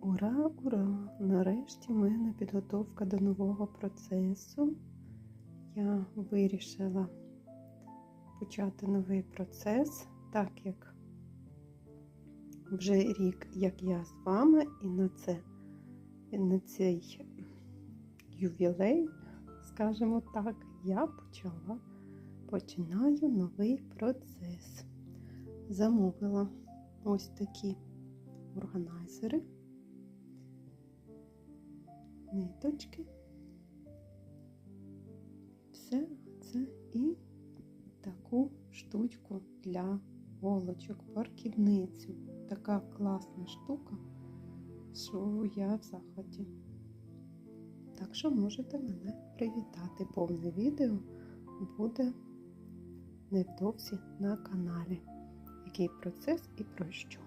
Ура, ура! Нарешті в мене підготовка до нового процесу. Я вирішила почати новий процес, так як вже рік, як я з вами, і на це на цей ювілей, скажімо так, я почала починаю новий процес. Замовила ось такі органайзери, ниточки, все це і таку штучку для голочок, парківницю. Така класна штука, що я в захваті. Так що можете мене привітати. Повне відео буде невдовзі на каналі. Який процес і про що.